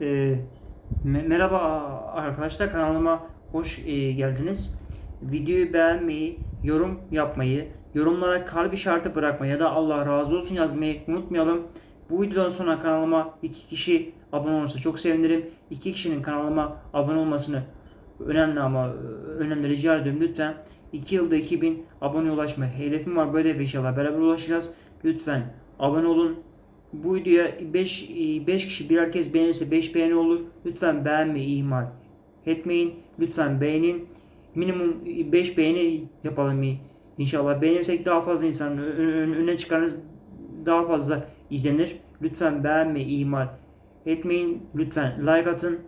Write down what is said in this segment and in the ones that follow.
Me- merhaba arkadaşlar kanalıma hoş e, geldiniz. Videoyu beğenmeyi, yorum yapmayı, yorumlara kalp işareti bırakmayı ya da Allah razı olsun yazmayı unutmayalım. Bu videodan sonra kanalıma iki kişi abone olursa çok sevinirim. İki kişinin kanalıma abone olmasını önemli ama e, önemli rica ediyorum lütfen. 2 yılda 2000 abone ulaşma hedefim var. Böyle bir inşallah beraber ulaşacağız. Lütfen abone olun. Bu videoya 5 5 kişi birer kez beğenirse 5 beğeni olur. Lütfen beğenmeyi ihmal etmeyin. Lütfen beğenin. Minimum 5 beğeni yapalım inşallah. Beğenirsek daha fazla insan ö- ö- öne çıkarınız daha fazla izlenir. Lütfen beğenmeyi ihmal etmeyin. Lütfen like atın.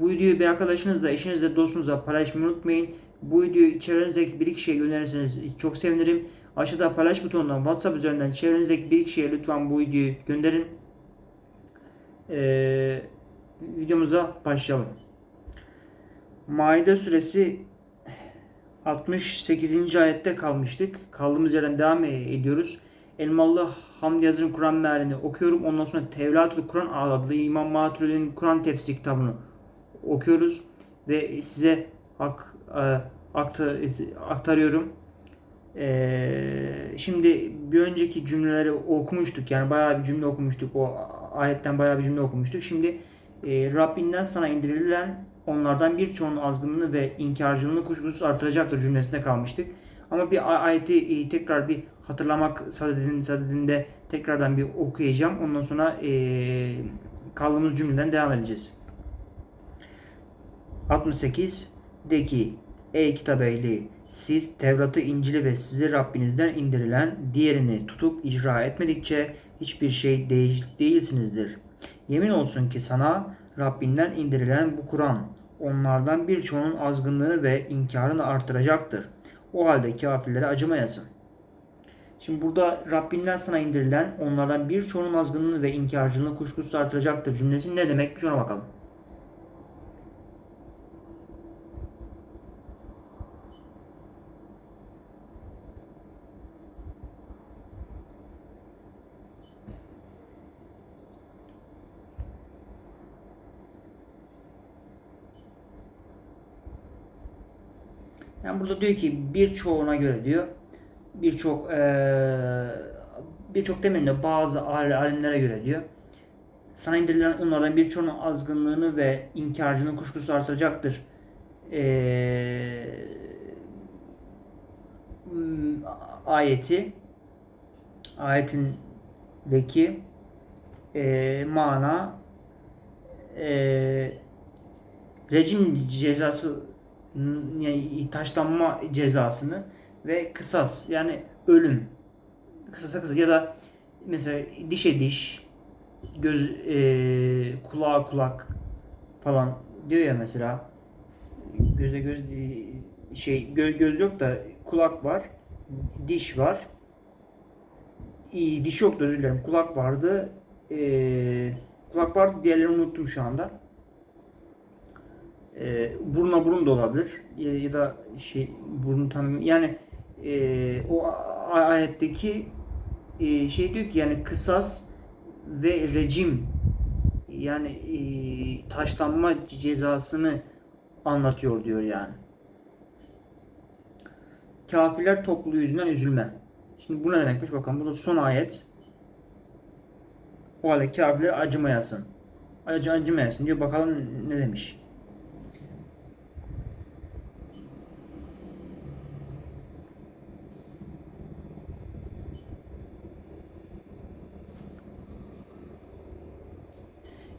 Bu videoyu bir arkadaşınızla, eşinizle, dostunuzla paylaşmayı unutmayın. Bu videoyu çevrenizdeki bir kişiye gönderirseniz çok sevinirim. Aşağıda paylaş butonundan WhatsApp üzerinden çevrenizdeki bir kişiye lütfen bu videoyu gönderin. Ee, videomuza başlayalım. Maide suresi 68. ayette kalmıştık. Kaldığımız yerden devam ediyoruz. Elmalı Hamdi Yazır'ın Kur'an mealini okuyorum. Ondan sonra Tevratül Kur'an adlı İmam Maturidi'nin Kur'an tefsiri kitabını okuyoruz ve size ak, e, akta- aktarıyorum. Ee, şimdi bir önceki cümleleri okumuştuk. Yani bayağı bir cümle okumuştuk. O ayetten bayağı bir cümle okumuştuk. Şimdi e, Rabbinden sana indirilen onlardan birçoğunun azgınlığını ve inkarcılığını kuşkusuz artıracaktır cümlesinde kalmıştık. Ama bir ayeti e, tekrar bir hatırlamak sadedinde tekrardan bir okuyacağım. Ondan sonra e, kaldığımız cümleden devam edeceğiz. 68 de ki ey kitap ehli siz Tevrat'ı, İncil'i ve size Rabbinizden indirilen diğerini tutup icra etmedikçe hiçbir şey değil, değilsinizdir. Yemin olsun ki sana Rabbinden indirilen bu Kur'an onlardan birçoğunun azgınlığını ve inkarını artıracaktır. O halde kafirlere acımayasın. Şimdi burada Rabbinden sana indirilen onlardan birçoğunun azgınlığını ve inkarcılığını kuşkusuz artıracaktır cümlesi ne demek bir ona bakalım. Yani burada diyor ki birçoğuna göre diyor birçok eee birçok demeyelim de bazı al- alimlere göre diyor sana indirilen onlardan birçoğunun azgınlığını ve inkarcını kuşkusuz artıracaktır. Eee hmm, ayeti ayetindeki eee mana eee rejim cezası yani taşlanma cezasını ve kısas yani ölüm. Kısasa kısas ya da mesela dişe diş göz e, kulağa kulak falan diyor ya mesela. Göze göz şey göz, göz yok da kulak var diş var. Diş yoktu özür dilerim. Kulak vardı e, kulak vardı diğerlerini unuttum şu anda e, buruna burun da olabilir ya, ya da şey burun tam yani e, o ayetteki e, şey diyor ki yani kısas ve rejim yani e, taşlanma cezasını anlatıyor diyor yani. Kafirler topluluğu yüzünden üzülme. Şimdi bu ne demekmiş bakalım. Bu da son ayet. O halde kafirler acımayasın. Acı acımayasın diyor. Bakalım ne demiş.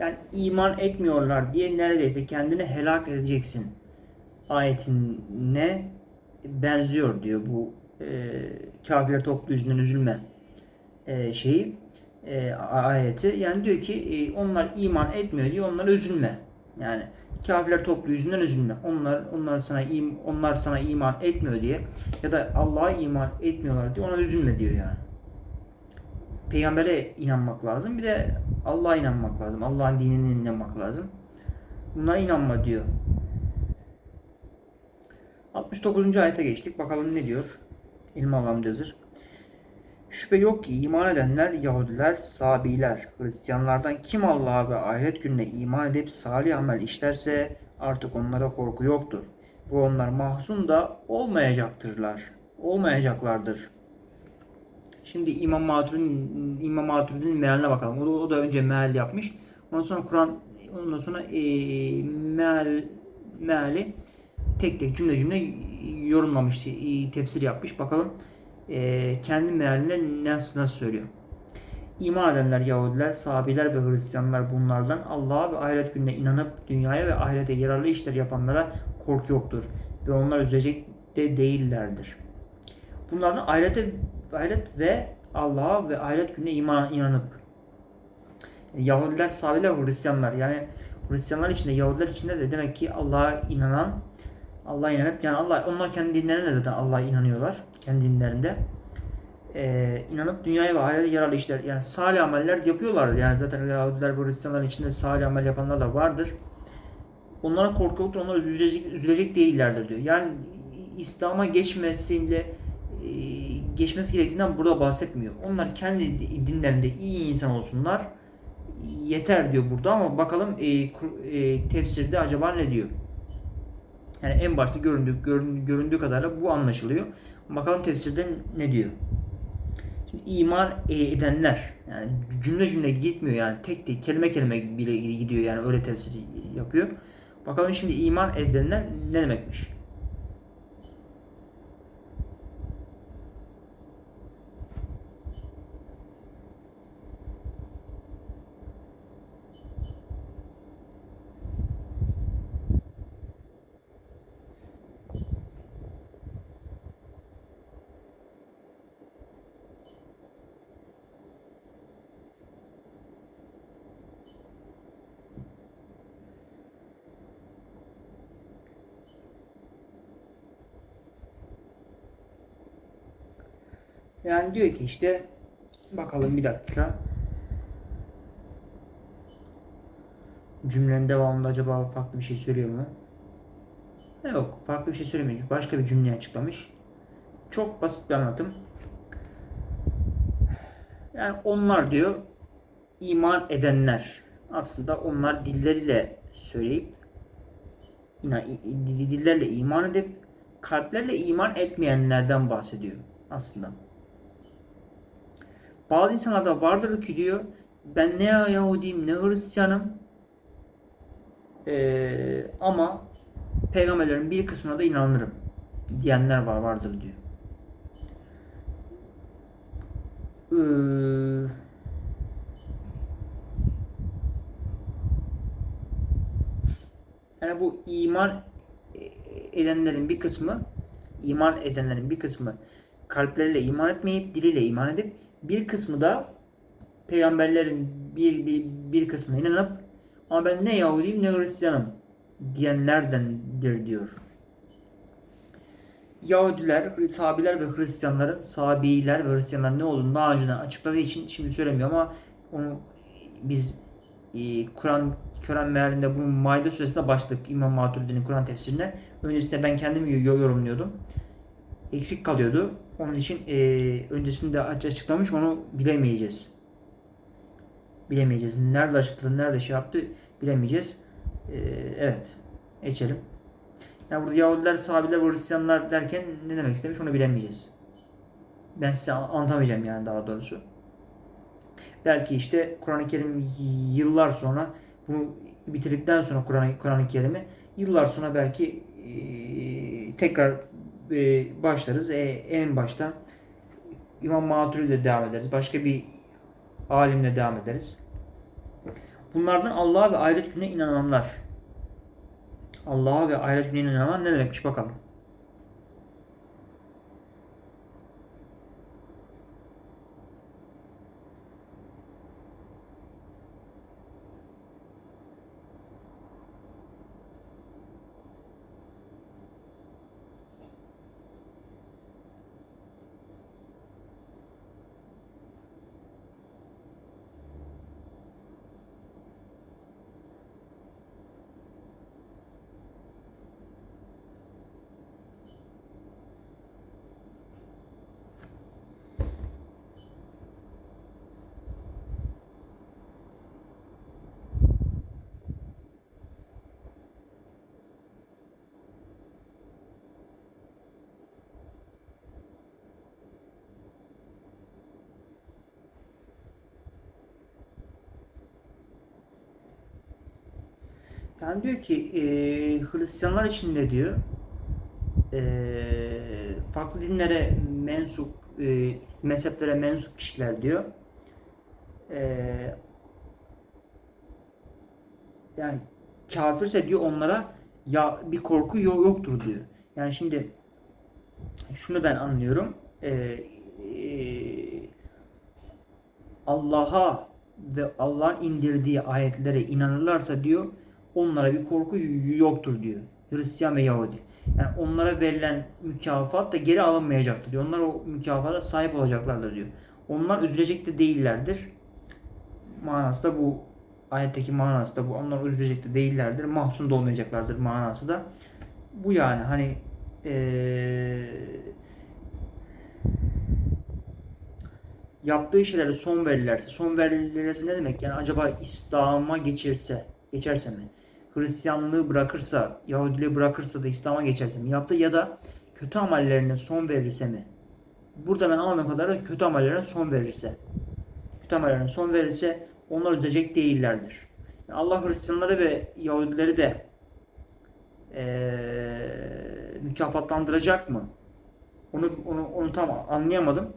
Yani iman etmiyorlar diye neredeyse kendini helak edeceksin ayetine benziyor diyor bu e, kafirler toplu yüzünden üzülme e, şeyi e, ayeti. Yani diyor ki e, onlar iman etmiyor diyor onlara üzülme. Yani kafirler toplu yüzünden üzülme. Onlar onlar sana im, onlar sana iman etmiyor diye ya da Allah'a iman etmiyorlar diye ona üzülme diyor yani. Peygambere inanmak lazım. Bir de Allah'a inanmak lazım. Allah'ın dinine inanmak lazım. Bunlara inanma diyor. 69. ayete geçtik. Bakalım ne diyor? İlmi Allah'ım Cezir. Şüphe yok ki iman edenler Yahudiler, Sabiler, Hristiyanlardan kim Allah'a ve ahiret gününe iman edip salih amel işlerse artık onlara korku yoktur. Ve onlar mahzun da olmayacaktırlar. Olmayacaklardır. Şimdi İmam Maturidi'nin İmam Maturidi'nin mealine bakalım. O da, o da önce meal yapmış. Ondan sonra Kur'an ondan sonra e, meal meali tek tek cümle cümle yorumlamış, e, tefsir yapmış. Bakalım e, kendi mealinde nasıl, nasıl söylüyor. İman edenler Yahudiler, Sabiler ve Hristiyanlar bunlardan Allah'a ve ahiret gününe inanıp dünyaya ve ahirete yararlı işler yapanlara korku yoktur. Ve onlar üzülecek de değillerdir. Bunlardan ahirete, ahiret ve Allah'a ve ahiret gününe iman inanıp Yahudiler, Sabiler ve Hristiyanlar yani Hristiyanlar içinde, Yahudiler içinde de demek ki Allah'a inanan, Allah'a inanıp yani Allah onlar kendi dinlerine zaten Allah'a inanıyorlar kendi dinlerinde. Ee, inanıp dünyaya ve ahirete yararlı işler yani salih ameller yapıyorlar. Yani zaten Yahudiler ve Hristiyanlar içinde salih amel yapanlar da vardır. Onlara korku yoktur, onlar üzülecek, üzülecek değillerdir diyor. Yani İslam'a geçmesiyle geçmesi gerektiğinden burada bahsetmiyor. Onlar kendi dinlerinde iyi insan olsunlar yeter diyor burada ama bakalım e, e, tefsirde acaba ne diyor? Yani en başta göründüğü, göründüğü, göründüğü kadarıyla bu anlaşılıyor. Bakalım tefsirde ne diyor? Şimdi iman edenler yani cümle cümle gitmiyor yani tek tek kelime kelime bile gidiyor yani öyle tefsir yapıyor. Bakalım şimdi iman edenler ne demekmiş? Yani diyor ki işte bakalım bir dakika. Cümlenin devamında acaba farklı bir şey söylüyor mu? Yok farklı bir şey söylemiyor. Başka bir cümle açıklamış. Çok basit bir anlatım. Yani onlar diyor iman edenler. Aslında onlar dilleriyle söyleyip dillerle iman edip kalplerle iman etmeyenlerden bahsediyor aslında. Bazı insanlarda vardır ki diyor ben ne Yahudiyim ne Hristiyanım ee, ama peygamberlerin bir kısmına da inanırım diyenler var vardır diyor. Ee, yani bu iman edenlerin bir kısmı iman edenlerin bir kısmı kalpleriyle iman etmeyip diliyle iman edip bir kısmı da peygamberlerin bir, bir, bir kısmına inanıp ama ben ne Yahudiyim ne Hristiyanım diyenlerdendir diyor. Yahudiler, Sabiler ve Hristiyanların, Sabiler ve Hristiyanlar ne olduğunu daha önce açıkladığı için şimdi söylemiyor ama onu biz e, Kur'an Kur'an mealinde bu Maide suresinde başladık İmam Maturidi'nin Kur'an tefsirine. Öncesinde ben kendim yorumluyordum. Eksik kalıyordu. Onun için e, öncesinde açıklamış onu bilemeyeceğiz. Bilemeyeceğiz. Nerede açıkladı, nerede şey yaptı bilemeyeceğiz. E, evet. Geçelim. Yani burada Yahudiler, Sahabiler ve Hristiyanlar derken ne demek istemiş onu bilemeyeceğiz. Ben size anlatamayacağım yani daha doğrusu. Belki işte Kur'an-ı Kerim yıllar sonra bunu bitirdikten sonra Kur'an-ı Kur Kerim'i yıllar sonra belki e, tekrar e, başlarız. E, en başta İmam Maturidi ile devam ederiz. Başka bir alimle devam ederiz. Bunlardan Allah'a ve ahiret gününe inananlar. Allah'a ve ahiret gününe inananlar ne demekmiş bakalım. Yani diyor ki e, Hristiyanlar içinde diyor e, farklı dinlere mensup e, mezheplere mensup kişiler diyor e, yani kafirse diyor onlara ya bir korku yo- yoktur diyor. Yani şimdi şunu ben anlıyorum. E, e, Allah'a ve Allah'ın indirdiği ayetlere inanırlarsa diyor onlara bir korku yoktur diyor. Hristiyan ve Yahudi. Yani onlara verilen mükafat da geri alınmayacaktır diyor. Onlar o mükafata sahip olacaklardır diyor. Onlar üzülecek de değillerdir. Manası da bu ayetteki manası da bu. Onlar üzülecek de değillerdir. Mahzun da olmayacaklardır manası da. Bu yani hani eee yaptığı şeylere son verirlerse, son verirlerse ne demek? Yani acaba İslam'a geçirse, geçerse mi? Hristiyanlığı bırakırsa, Yahudiliği bırakırsa da İslam'a geçerse mi? Yaptı ya da kötü amellerine son verirse mi? Burada ben anladığım kadarıyla kötü amellerine son verirse. Kötü amellerine son verirse onlar üzecek değillerdir. Yani Allah Hristiyanları ve Yahudileri de eee mükafatlandıracak mı? Onu, onu, onu tam anlayamadım.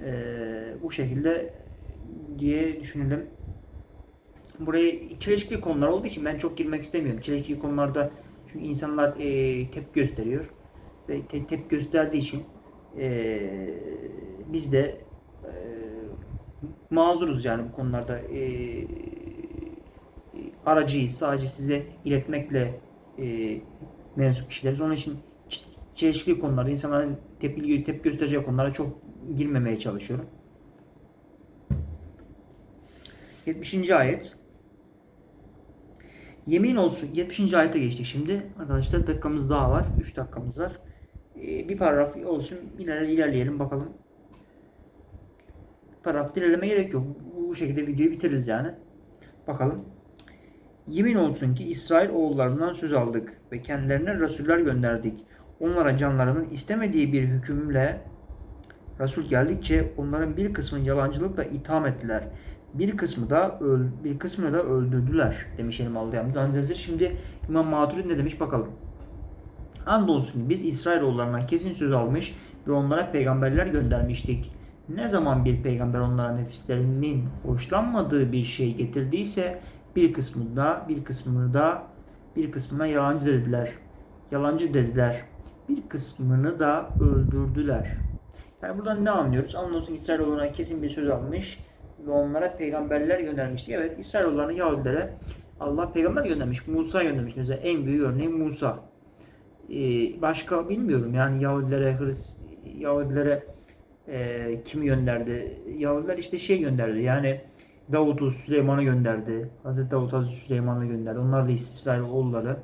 Ee, bu şekilde diye düşünelim. Buraya çelişkili konular olduğu için ben çok girmek istemiyorum. Çelişkili konularda çünkü insanlar e, tepki gösteriyor ve te- tepki gösterdiği için e, biz de e, mazuruz yani bu konularda e, aracıyız. Sadece size iletmekle e, mensup kişileriz. Onun için çelişkili konularda insanların tepki, tepki göstereceği konulara çok girmemeye çalışıyorum. 70. ayet. Yemin olsun 70. ayete geçtik şimdi. Arkadaşlar dakikamız daha var. 3 dakikamız var. Ee, bir paragraf olsun. İler, ilerleyelim bakalım. Paragraf ilerleme gerek yok. Bu, şekilde videoyu bitiririz yani. Bakalım. Yemin olsun ki İsrail oğullarından söz aldık ve kendilerine rasuller gönderdik. Onlara canlarının istemediği bir hükümle Resul geldikçe onların bir kısmını yalancılıkla itham ettiler. Bir kısmı da öl, bir kısmını da öldürdüler demiş Elmalı Hamdi Hazretleri. Şimdi İmam Maturidi ne demiş bakalım. Andolsun biz İsrailoğullarından kesin söz almış ve onlara peygamberler göndermiştik. Ne zaman bir peygamber onlara nefislerinin hoşlanmadığı bir şey getirdiyse bir kısmı da bir kısmını da bir kısmına yalancı dediler. Yalancı dediler. Bir kısmını da öldürdüler. Yani buradan ne anlıyoruz? Andolsun İsrailoğullarına kesin bir söz almış ve onlara peygamberler göndermişti. Evet İsrailoğullarına Yahudilere Allah peygamber göndermiş. Musa göndermiş. Mesela en büyük örneği Musa. Ee, başka bilmiyorum yani Yahudilere Hris Yahudilere e, kimi gönderdi? Yahudiler işte şey gönderdi. Yani Davut'u Süleyman'ı gönderdi. Hazreti Davut Hazreti Süleyman'ı gönderdi. Onlar da İsrailoğulları.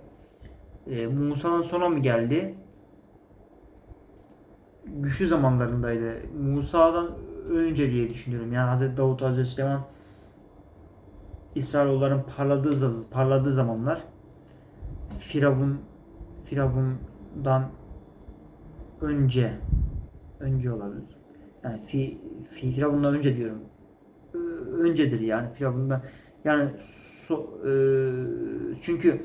Ee, Musa'dan sonra mı geldi? güçlü zamanlarındaydı. Musa'dan önce diye düşünüyorum. Yani Hazreti Davut Hazreti Süleyman İsrailoğulların parladığı parladığı zamanlar Firavun Firavundan önce önce olabilir. Yani fi, fi Firavundan önce diyorum. Öncedir yani Firavundan. Yani so, e, çünkü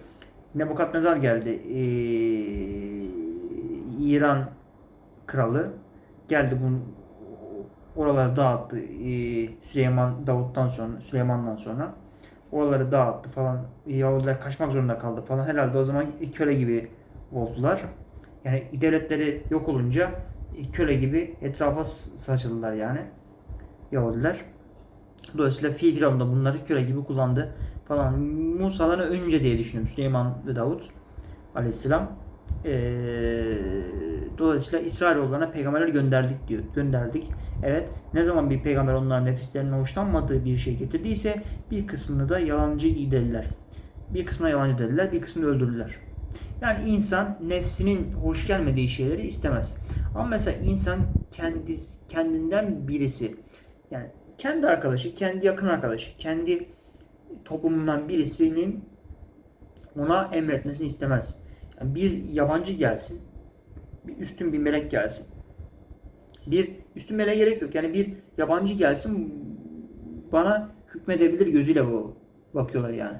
Nebukadnezar geldi. E, İran kralı geldi bunu oraları dağıttı ee, Süleyman Davut'tan sonra Süleyman'dan sonra. Oraları dağıttı falan. Yahudiler kaçmak zorunda kaldı falan. Herhalde o zaman köle gibi oldular. Yani devletleri yok olunca köle gibi etrafa saçıldılar yani Yahudiler. Dolayısıyla Firavun da bunları köle gibi kullandı falan. Musa'dan önce diye düşünüyorum Süleyman ve Davut aleyhisselam ee, dolayısıyla İsrailoğullarına peygamberler gönderdik diyor. Gönderdik. Evet. Ne zaman bir peygamber onların nefislerine hoşlanmadığı bir şey getirdiyse bir kısmını da yalancı dediler. Bir kısmına yalancı dediler, bir kısmını öldürdüler. Yani insan nefsinin hoş gelmediği şeyleri istemez. Ama mesela insan kendi kendinden birisi yani kendi arkadaşı, kendi yakın arkadaşı, kendi toplumundan birisinin ona emretmesini istemez. Bir yabancı gelsin, bir üstün bir melek gelsin. Bir üstün meleğe gerek yok. Yani bir yabancı gelsin bana hükmedebilir gözüyle bu bakıyorlar yani.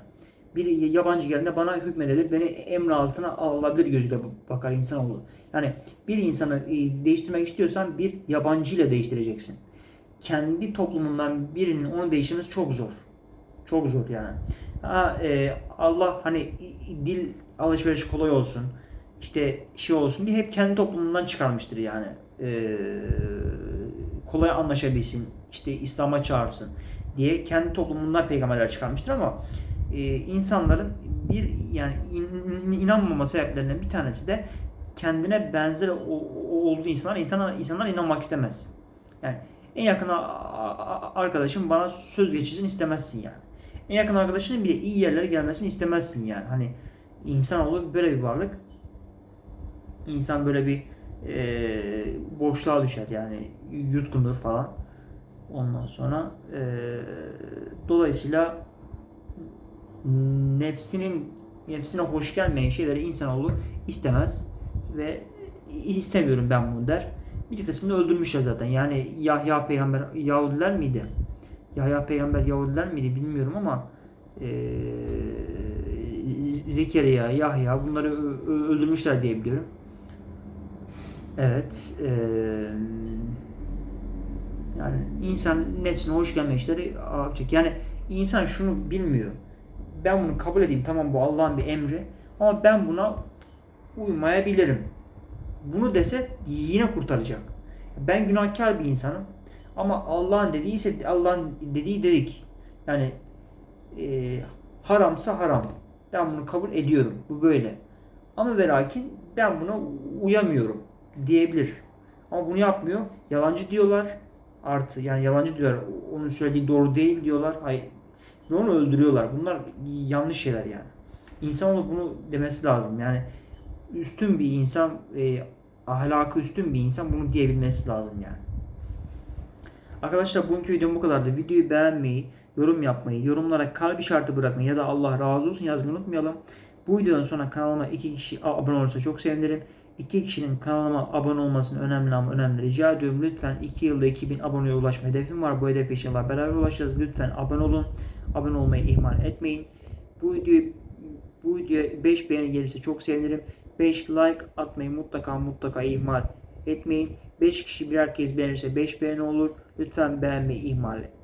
bir yabancı geldiğinde bana hükmedebilir, beni emri altına alabilir gözüyle bakar insanoğlu. Yani bir insanı e, değiştirmek istiyorsan bir yabancı ile değiştireceksin. Kendi toplumundan birinin onu değiştirmesi çok zor. Çok zor yani. Ha, e, Allah hani dil alışveriş kolay olsun, işte şey olsun diye hep kendi toplumundan çıkarmıştır yani. E, kolay anlaşabilsin, işte İslam'a çağırsın diye kendi toplumundan peygamberler çıkarmıştır ama e, insanların bir yani in- inanmama sebeplerinden bir tanesi de kendine benzer o- o- olduğu insanlar insanlar insanlar inanmak istemez. Yani en yakın arkadaşım bana söz geçirsin istemezsin yani. En yakın arkadaşının bile iyi yerlere gelmesini istemezsin yani. Hani insanoğlu böyle bir varlık. İnsan böyle bir e, boşluğa düşer yani yutkundur falan. Ondan sonra e, dolayısıyla nefsinin nefsine hoş gelmeyen şeyleri insanoğlu istemez ve istemiyorum ben bunu der. Bir kısmını öldürmüşler zaten. Yani Yahya peygamber Yahudiler miydi? Yahya peygamber Yahudiler miydi bilmiyorum ama eee Zekeriya, Yahya bunları öldürmüşler diye biliyorum. Evet. eee, yani insan nefsine hoş gelmeyen işleri yapacak. Yani insan şunu bilmiyor. Ben bunu kabul edeyim tamam bu Allah'ın bir emri ama ben buna uymayabilirim. Bunu dese yine kurtaracak. Ben günahkar bir insanım ama Allah'ın dediyse Allah'ın dediği dedik. Yani e, haramsa haram. Ben bunu kabul ediyorum. Bu böyle. Ama ve lakin ben buna uyamıyorum diyebilir. Ama bunu yapmıyor. Yalancı diyorlar. Artı yani yalancı diyorlar. Onun söylediği doğru değil diyorlar. Hayır. Ve onu öldürüyorlar. Bunlar yanlış şeyler yani. İnsanoğlu bunu demesi lazım. Yani üstün bir insan, e, ahlakı üstün bir insan bunu diyebilmesi lazım yani. Arkadaşlar bugünkü videom bu kadardı. Videoyu beğenmeyi, yorum yapmayı, yorumlara kalp işareti bırakmayı ya da Allah razı olsun yazmayı unutmayalım. Bu videonun sonra kanalıma iki kişi abone olursa çok sevinirim. İki kişinin kanalıma abone olmasını önemli ama önemli rica ediyorum. Lütfen 2 yılda 2000 aboneye ulaşma hedefim var. Bu hedefe inşallah beraber ulaşacağız. Lütfen abone olun. Abone olmayı ihmal etmeyin. Bu videoyu bu videoya 5 beğeni gelirse çok sevinirim. 5 like atmayı mutlaka mutlaka ihmal etmeyin. 5 kişi birer kez beğenirse 5 beğeni olur. Lütfen beğenmeyi ihmal etmeyin.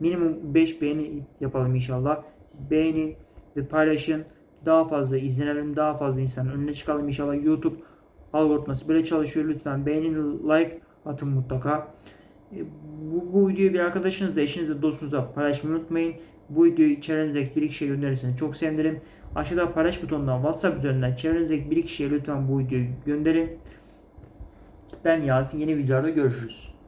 Minimum 5 beğeni yapalım inşallah. Beğenin ve paylaşın. Daha fazla izlenelim. Daha fazla insanın önüne çıkalım inşallah. YouTube algoritması böyle çalışıyor. Lütfen beğenin, like atın mutlaka. E, Bu, bu videoyu bir arkadaşınızla, eşinizle, dostunuzla paylaşmayı unutmayın. Bu videoyu çevrenizdeki bir kişiye gönderirseniz çok sevinirim. Aşağıda paylaş butonundan WhatsApp üzerinden çevrenizdeki bir kişiye lütfen bu videoyu gönderin. Ben Yasin. Yeni videolarda görüşürüz.